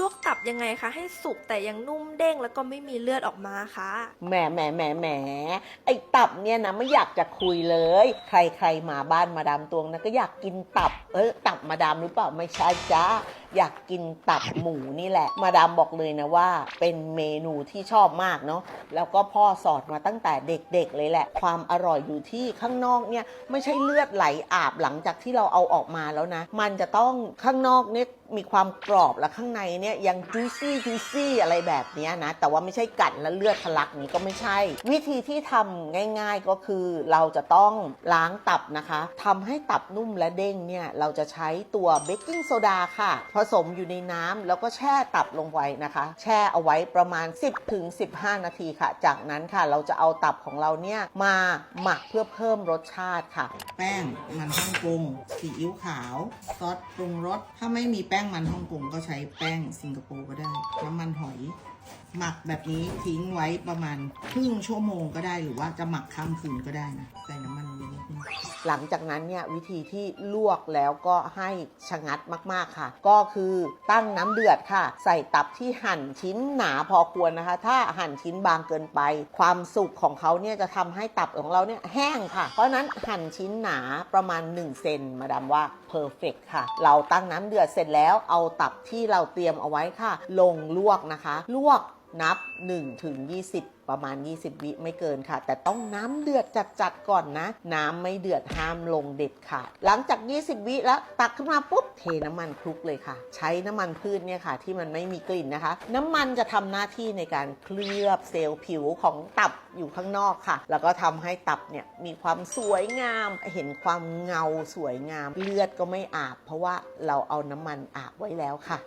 ลวกตับยังไงคะ ให้สุกแต่ยังนุ่มเด้งแล้วก็ไม่มีเลือดออกมาคะแหมแหมแหมแหมไอ้ตับเนี่ยนะไม่อยากจะคุยเลย ใครๆมาบ้านมาดามตวงนะก็อยากกินตับ เออตับมาดามหรือเปล่าไม่ใช่จ้าอยากกินตับหมูนี่แหละ มาดามบอกเลยนะว่า เป็นเมนูที่ชอบมากเนาะแล้วก็พ่อสอนมาตั้งแต่เด็กๆเลยแหละ ความอร่อยอยู่ที่ข้างนอกเนี่ยไม่ใช่เลือดไหลอาบหลังจากที่เราเอาออกมาแล้วนะ มันจะต้องข้างนอกเนี่ย มีความกรอบและข้างในเนี่ยยัง juicy juicy อะไรแบบนี้นะ แต่ว่าไม่ใช่กัดแล้วเลือดทะลักนี้ก็ไม่ใช่ วิธีที่ทำง่าย ๆก็คือเราจะต้องล้างตับนะคะทำให้ตับนุ่มและเด้งเนี่ยเราจะใช้ตัวเบกกิ้งโซดาค่ะ ผสมอยู่ในน้ำแล้วก็แช่ตับลงไว้นะคะ แช่เอาไว้ประมาณ 10ถึง15 นาทีค่ะ จากนั้นค่ะเราจะเอาตับของเราเนี่ยมาหมักเพื่อเพิ่มรสชาติค่ะ แป้งมันฮ่องกงซีอิ๊วขาว ซอสปรุงรสถ้าไม่มีแป้งงมันฮ่องกงก็ใช้แป้งสิงคโปร์ก็ได้ น้ำมันหอย หมักแบบนี้ทิ้งไว้ประมาณครึ่งชั่วโมงก็ได้หรือว่าจะหมักข้ามคืนก็ได้นะใส่น้ำมันนิดนึงหลังจากนั้นเนี่ยวิธีที่ลวกแล้วก็ให้ชะงัดมากๆค่ะ ก็คือตั้งน้ำเดือดค่ะ ใส่ตับที่หั่นชิ้นหนาพอควรนะคะ ถ้าหั่นชิ้นบางเกินไป ความสุกของเขาเนี่ยจะทำให้ตับของเราเนี่ยแห้งค่ะ เพราะฉะนั้นหั่นชิ้นหนาประมาณ1เซนมาดามว่าเพอร์เฟกค่ะ เราตั้งน้ำเดือดเสร็จแล้วแล้วเอาตับที่เราเตรียมเอาไว้ค่ะ ลงลวกนะคะ ลวก นับ 1 ถึง 20 ประมาณ 20 วิไม่เกินค่ะ แต่ต้องน้ำเดือดจัดๆก่อนนะ น้ำไม่เดือดห้ามลงเด็ดค่ะหลังจาก 20 วิแล้วตักขึ้นมาปุ๊บเทน้ำมันคลุกเลยค่ะ ใช้น้ำมันพืชเนี่ยค่ะ ที่มันไม่มีกลิ่นนะคะ น้ำมันจะทำหน้าที่ในการเคลือบเซลล์ผิวของตับอยู่ข้างนอกค่ะ แล้วก็ทำให้ตับเนี่ยมีความสวยงาม เห็นความเงาสวยงาม เลือดก็ไม่อาบ เพราะว่าเราเอาน้ำมันอาบไว้แล้วค่ะ